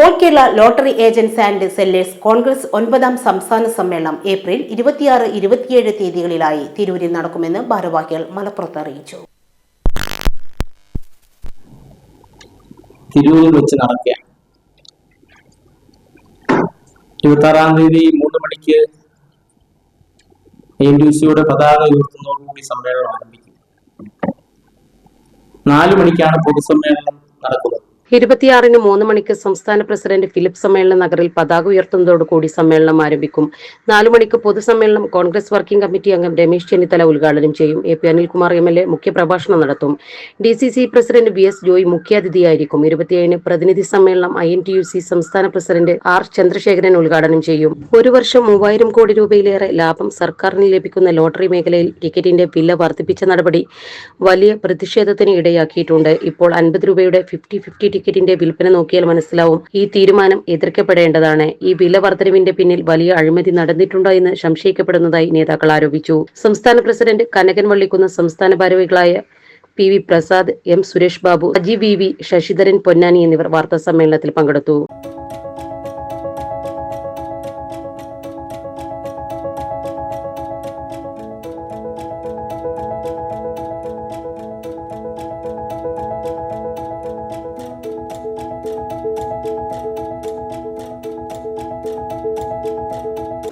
All Kerala lottery agents and sellers congress ഒൻപതാം സംസ്ഥാന സമ്മേളനം ഏപ്രിൽ ഇരുപത്തിയാറ് ഇരുപത്തിയേഴ് തീയതികളിലായി തിരൂരിൽ നടക്കുമെന്ന് ഭാരവാഹികൾ മലപ്പുറത്ത് അറിയിച്ചു. തിരൂരിൽ വെച്ച് നടക്കുകയാണ്. ഇരുപത്താറാം തീയതി മൂന്ന് മണിക്ക് എൻ ഡി സിയുടെ പതാക ഉയർത്തുന്നതോടുകൂടി സമ്മേളനം ആരംഭിക്കും. നാല് മണിക്കാണ് പൊതുസമ്മേളനം നടക്കുന്നത്. ഇരുപത്തിയാറിന് മൂന്ന് മണിക്ക് സംസ്ഥാന പ്രസിഡന്റ് ഫിലിപ്പ് സമ്മേളന നഗറിൽ പതാക ഉയർത്തുന്നതോടുകൂടി സമ്മേളനം ആരംഭിക്കും. നാലു മണിക്ക് പൊതുസമ്മേളനം കോൺഗ്രസ് വർക്കിംഗ് കമ്മിറ്റി അംഗം രമേശ് ചെന്നിത്തല ഉദ്ഘാടനം ചെയ്യും. A P Anilkumar M L A മുഖ്യപ്രഭാഷണം നടത്തും. D C C president V S Joy മുഖ്യാതിഥിയായിരിക്കും. ഇരുപത്തിയേഴിന് പ്രതിനിധി സമ്മേളനം I N T U C സംസ്ഥാന പ്രസിഡന്റ് ആർ ചന്ദ്രശേഖരൻ ഉദ്ഘാടനം ചെയ്യും. ഒരു വർഷം മൂവായിരം കോടി രൂപയിലേറെ ലാഭം സർക്കാരിന് ലഭിക്കുന്ന ലോട്ടറി മേഖലയിൽ ടിക്കറ്റിന്റെ വില വർദ്ധിപ്പിച്ച നടപടി വലിയ പ്രതിഷേധത്തിന് ഇടയാക്കിയിട്ടുണ്ട്. ഇപ്പോൾ അൻപത് രൂപയുടെ ഫിഫ്റ്റി ഫിഫ്റ്റി ടിക്കറ്റിന്റെ വിൽപ്പന നോക്കിയാൽ മനസ്സിലാവും. ഈ തീരുമാനം എതിർക്കപ്പെടേണ്ടതാണ്. ഈ വില വർധനവിന്റെ പിന്നിൽ വലിയ അഴിമതി നടന്നിട്ടുണ്ടോ എന്ന് സംശയിക്കപ്പെടുന്നതായി നേതാക്കൾ ആരോപിച്ചു. സംസ്ഥാന പ്രസിഡന്റ് കനകൻ വള്ളിക്കുന്ന സംസ്ഥാന ഭാരവികളായ P V Prasad M Suresh Babu Aji V V Sasidharan Ponnani എന്നിവർ വാർത്താ സമ്മേളനത്തിൽ പങ്കെടുത്തു.